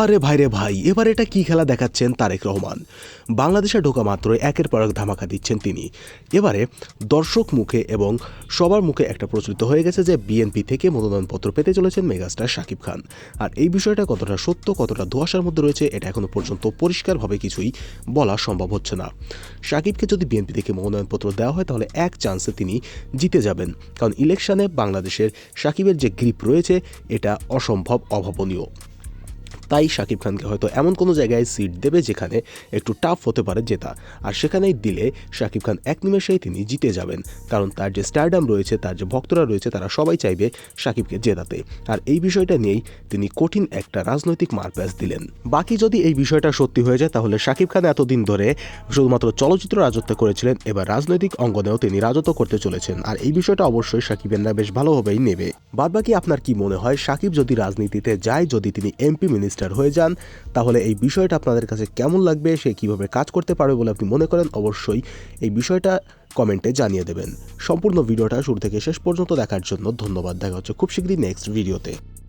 আরে ভাই রে ভাই, এবার এটা কি খেলা দেখাচ্ছেন তারেক রহমান? বাংলাদেশে ঢোকা মাত্রই একের পর এক ধামাকা দিচ্ছেন তিনি। এবারে দর্শক মুখে এবং সবার মুখে একটা প্রচলিত হয়ে গেছে যে বিএনপি থেকে মনোনয়নপত্র পেতে চলেছেন মেগাস্টার শাকিব খান। আর এই বিষয়টা কতটা সত্য, কতটা ধোয়াশার মধ্যে রয়েছে, এটা এখনও পর্যন্ত পরিষ্কারভাবে কিছুই বলা সম্ভব হচ্ছে না। শাকিবকে যদি বিএনপি থেকে মনোনয়নপত্র দেওয়া হয়, তাহলে এক চান্সে তিনি জিতে যাবেন। কারণ ইলেকশনে বাংলাদেশের শাকিবের যে গ্রিপ রয়েছে, এটা অসম্ভব অভাবনীয়। তাই শাকিব খানকে হয়তো এমন কোনো জায়গায় সিট দেবে যেখানে একটু টাফ হতে পারে জেতা। আর সেখানেই দিলে শাকিব খান এক নিমেষেই তিনি জিতে যাবেন। কারণ তার যে স্টারডাম রয়েছে, তার যে ভক্তরা রয়েছে, তারা সবাই চাইবে শাকিবকে জেতাতে। আর এই বিষয়টা নিয়েই তিনি কঠিন একটা রাজনৈতিক মারপ্যাচ দিলেন। বাকি যদি এই বিষয়টা সত্যি হয়ে যায়, তাহলে শাকিব খান এতদিন ধরে শুধুমাত্র চলচ্চিত্র রাজত্ব করেছিলেন, এবার রাজনৈতিক অঙ্গনেও তিনি রাজত্ব করতে চলেছেন। আর এই বিষয়টা অবশ্যই শাকিবেনরা বেশ ভালোভাবেই নেবে। বাদবাকি আপনার কি মনে হয়, শাকিব যদি রাজনীতিতে যায়, যদি তিনি এমপি মিনিস্টার হয়ে যান। তাহলে এই বিষয়টা আপনাদের কাছে কেমন লাগবে, সে কীভাবে কাজ করতে পারবে বলে আপনি মনে করেন, অবশ্যই এই বিষয়টা কমেন্টে জানিয়ে দেবেন। সম্পূর্ণ ভিডিওটা শুরু থেকে শেষ পর্যন্ত দেখার জন্য ধন্যবাদ। দেখা হচ্ছে খুব শীঘ্রই নেক্সট ভিডিওতে